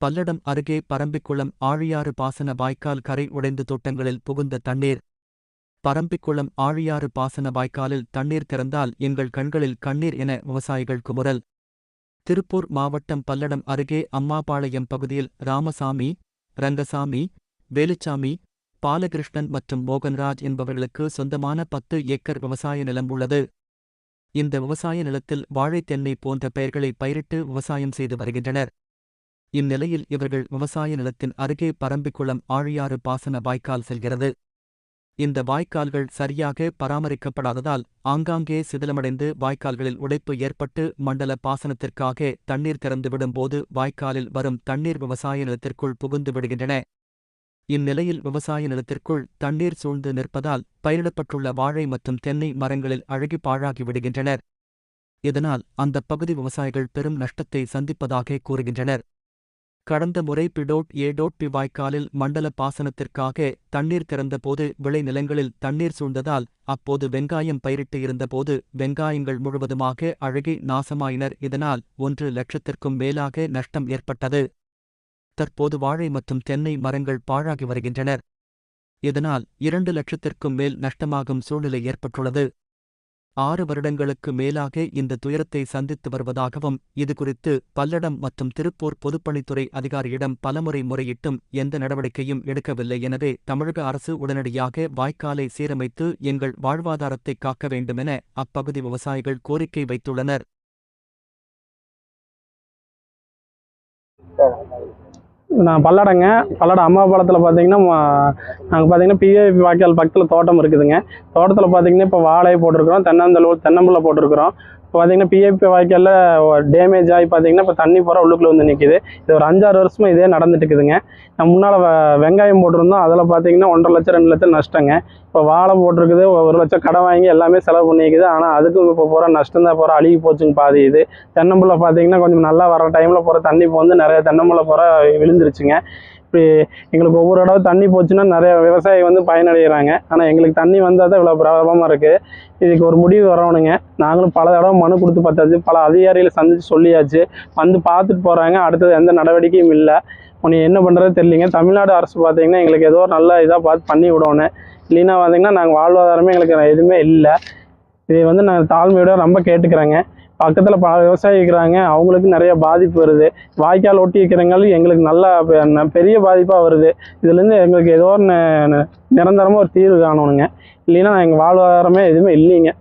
பல்லடம் அருகே பரம்பிக்குளம் ஆழியாறு பாசன வாய்க்கால் கரை உடைந்து தோட்டங்களில் புகுந்த தண்ணீர். பரம்பிக்குளம் ஆழியாறு பாசன வாய்க்காலில் தண்ணீர் திறந்தால் எங்கள் கண்களில் கண்ணீர் என விவசாயிகள் குமுறல். திருப்பூர் மாவட்டம் பல்லடம் அருகே அம்மாபாளையம் பகுதியில் ராமசாமி ரங்கசாமி வேலுச்சாமி பாலகிருஷ்ணன் மற்றும் மோகன்ராஜ் என்பவர்களுக்கு சொந்தமான பத்து ஏக்கர் விவசாய நிலம் உள்ளது. இந்த விவசாய நிலத்தில் வாழைத்தென்னை போன்ற பெயர்களை பயிரிட்டு விவசாயம் செய்து வருகின்றனர். இந்நிலையில் இவர்கள் விவசாய நிலத்தின் அருகே பரம்பிக்குளம் ஆழியாறு பாசன வாய்க்கால் செல்கிறது. இந்த வாய்க்கால்கள் சரியாக பராமரிக்கப்படாததால் ஆங்காங்கே சிதிலமடைந்து வாய்க்கால்களில் உடைப்பு ஏற்பட்டு மண்டல பாசனத்திற்காக தண்ணீர் திறந்துவிடும்போது வாய்க்காலில் வரும் தண்ணீர் விவசாய நிலத்திற்குள் புகுந்து விடுகின்றன. இந்நிலையில் விவசாய நிலத்திற்குள் தண்ணீர் சூழ்ந்து நிற்பதால் பயிரிடப்பட்டுள்ள வாழை மற்றும் தென்னை மரங்களில் அழுகி பாழாகி விடுகின்றனர். இதனால் அந்த பகுதி விவசாயிகள் பெரும் நஷ்டத்தை சந்திப்பதாக கூறுகின்றனர். கடந்த முறை பிடோட் ஏடோட் பி வாய்க்காலில் மண்டல பாசனத்திற்காக தண்ணீர் திறந்தபோது விளைநிலங்களில் தண்ணீர் சூழ்ந்ததால் அப்போது வெங்காயம் பயிரிட்டு இருந்தபோது வெங்காயங்கள் முழுவதுமாக அழுகி நாசமாயினர். இதனால் ஒன்று லட்சத்திற்கும் மேலாக நஷ்டம் ஏற்பட்டது. தற்போது வாழை மற்றும் தென்னை மரங்கள் பாழாகி வருகின்றனர். இதனால் இரண்டு லட்சத்திற்கும் மேல் நஷ்டமாகும் சூழ்நிலை ஏற்பட்டுள்ளது. ஆறு வருடங்களுக்கு மேலாக இந்த துயரத்தை சந்தித்து வருவதாகவும் இதுகுறித்து பல்லடம் மற்றும் திருப்பூர் பொதுப்பணித்துறை அதிகாரியிடம் பலமுறை முறையிட்டும் எந்த நடவடிக்கையும் எடுக்கவில்லை எனவே தமிழக அரசு உடனடியாக வாய்க்காலை சீரமைத்து எங்கள் வாழ்வாதாரத்தை காக்க வேண்டுமென அப்பகுதி விவசாயிகள் கோரிக்கை வைத்துள்ளனர். நான் பல்லடங்க. பல்லடம் அம்மா பாலத்தில் பார்த்தீங்கன்னா நாங்கள் பார்த்தீங்கன்னா பிஏபி வாய்க்கால் பக்கத்தில் தோட்டம் இருக்குதுங்க. தோட்டத்தில் பார்த்தீங்கன்னா இப்போ வாழை போட்டிருக்கிறோம் தென்னந்தலூர் தென்னம்பிள்ளை போட்டிருக்கிறோம். இப்போ பார்த்தீங்கன்னா பிஏபி வாய்க்காலில் டேமேஜ் ஆகி பார்த்தீங்கன்னா இப்போ தண்ணி பூரா உள்ளுக்குள்ளே வந்து நிற்கிது இது ஒரு அஞ்சாறு வருஷமாக இதே நடந்துட்டு இருக்குதுங்க. நான் முன்னால் வெங்காயம் போட்டிருந்தோம். அதில் பார்த்தீங்கன்னா ஒன்றரை லட்சம் ரெண்டு லட்சம் நஷ்டங்க. இப்போ வாழை போட்டிருக்குது. ஒரு லட்சம் கடை வாங்கி எல்லாமே செலவு பண்ணிக்குது. ஆனால் அதுக்கும் இப்போ பூரா நஷ்டம் தான் பூரா அழுகி போச்சுங்க பாதி இது. தென்னம்பிள்ளை பார்த்தீங்கன்னா கொஞ்சம் நல்லா வர டைமில் பூரா தண்ணி இப்போ வந்து நிறைய தென்னம்பிள்ளை பூரா விழுந்துருச்சுங்க. இப்படி எங்களுக்கு ஒவ்வொரு தடவை தண்ணி போச்சுன்னா நிறைய விவசாயி வந்து பயனடைகிறாங்க. ஆனால் எங்களுக்கு தண்ணி வந்தால் தான் இவ்வளோ பிரபலமாக இருக்குது இதுக்கு ஒரு முடிவு வரணுங்க. நாங்களும் பல தடவை மனு கொடுத்து பார்த்தாச்சு. பல அதிகாரிகளை சந்தித்து சொல்லியாச்சு. வந்து பார்த்துட்டு போகிறாங்க அடுத்தது எந்த நடவடிக்கையும் இல்லை. உன்னை என்ன பண்ணுறது தெரியலிங்க. தமிழ்நாடு அரசு பார்த்தீங்கன்னா எங்களுக்கு ஏதோ ஒரு நல்ல இதாக பார்த்து பண்ணி விடணும். இல்லைன்னா பார்த்தீங்கன்னா நாங்கள் வாழ்வாதாரமே எங்களுக்கு எதுவுமே இல்லை. இதை வந்து நாங்கள் தாழ்மையோட ரொம்ப கேட்டுக்கிறேங்க. பக்கத்தில் பல விவசாயி இருக்கிறாங்க அவங்களுக்கு நிறைய பாதிப்பு வருது. வாய்க்கால் ஒட்டி இருக்கிறவங்களும் எங்களுக்கு நல்லா பெ- பெரிய பாதிப்பாக வருது. இதுலேருந்து எங்களுக்கு ஏதோ ஒரு நிரந்தரமாக ஒரு தீர்வு காணணுங்க. இல்லைன்னா எங்கள் வாழ்வாதாரமே எதுவுமே இல்லைங்க.